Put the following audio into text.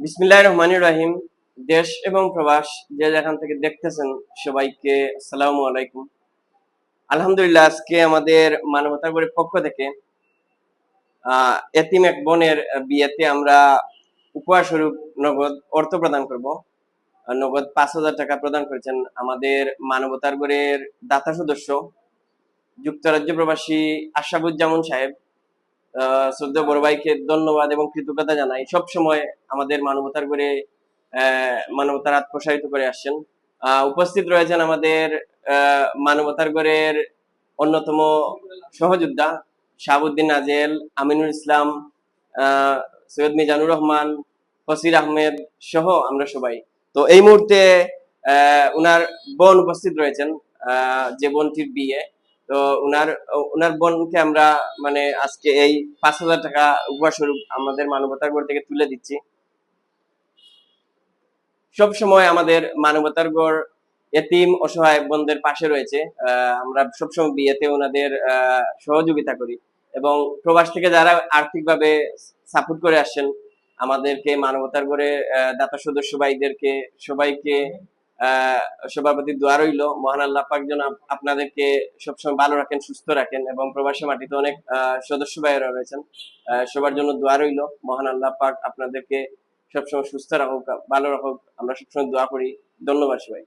বিসমিল্লাহ রহমানির রহিম। দেশ এবং প্রবাস যে যেখান থেকে দেখতেছেন সবাইকে আসসালামু আলাইকুম। আলহামদুলিল্লাহ আজকে আমাদের মানবতার পক্ষ থেকে আহ, এতিম এক বোনের বিয়েতে আমরা উপহার স্বরূপ নগদ অর্থ প্রদান করব। নগদ পাঁচ হাজার টাকা প্রদান করেছেন আমাদের মানবতার গড়ের দাতা সদস্য যুক্তরাজ্য প্রবাসী আশাবুজ্জামান সাহেব। শ্রদ্ধা বড় ভাইকে ধন্যবাদ এবং কৃতজ্ঞতা জানাই। সব সময় আমাদের মানবতার করে মানবতার হাত প্রসারিত করে আসছেন। উপস্থিত রয়েছেন আমাদের মানবতার গড়ের অন্যতম সহযোদ্ধা শাহাবুদ্দিন নাজেল, আমিনুল ইসলাম সৈয়দ মিজানুর রহমান ফসির আহমেদ সহ আমরা সবাই। তো এই মুহূর্তে উনার বোন উপস্থিত রয়েছেন যে বোনটির বিয়ে। তো উনার উনার বোনকে আমরা মানে আজকে এই পাঁচ হাজার টাকা উপহার স্বরূপ আমাদের মানবতার গড় থেকে তুলে দিচ্ছি। সব সময় আমাদের মানবতার গড় এতিম, অসহায় বোনদের পাশে রয়েছে। আমরা সবসময় বিয়েতে ওনাদের সহযোগিতা করি এবং প্রবাস থেকে যারা আর্থিকভাবে সাপোর্ট করে আসছেন, আমাদেরকে মানবতার গড়ে দাতা সদস্য ভাইদেরকে, সবাইকে সবার দোয়া রইল। মহান আল্লাহ পাক যেন আপনাদেরকে সবসময় ভালো রাখেন, সুস্থ রাখেন এবং প্রবাসী মাটিতে অনেক সদস্য ভাইয়েরা রয়েছেন। সবার জন্য দোয়া রইল। মহান আল্লাহ পাক আপনাদেরকে সবসময় সুস্থ রাখুক, ভালো রাখুক। আমরা সবসময় দোয়া করি। ধন্যবাদ সবাই